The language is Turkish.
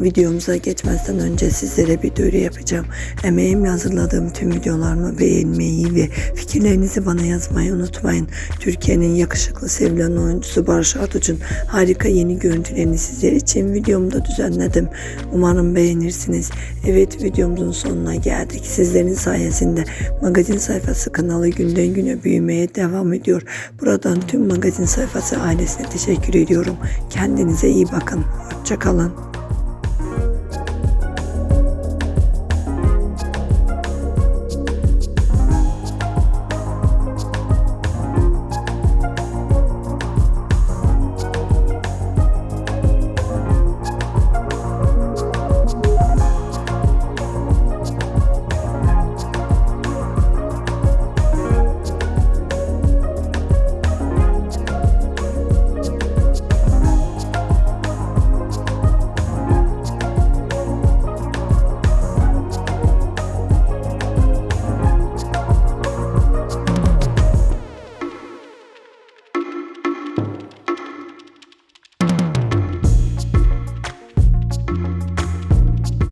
Videomuza geçmezden önce sizlere bir duyuru yapacağım. Emeğimle hazırladığım tüm videolarımı beğenmeyi ve fikirlerinizi bana yazmayı unutmayın. Türkiye'nin yakışıklı sevilen oyuncusu Barış Arduç'un harika yeni görüntülerini sizler için videomda düzenledim. Umarım beğenirsiniz. Evet videomuzun sonuna geldik. Sizlerin sayesinde magazin sayfası kanalı günden güne büyümeye devam ediyor. Buradan tüm magazin sayfası ailesine teşekkür ediyorum. Kendinize iyi bakın. Hoşçakalın.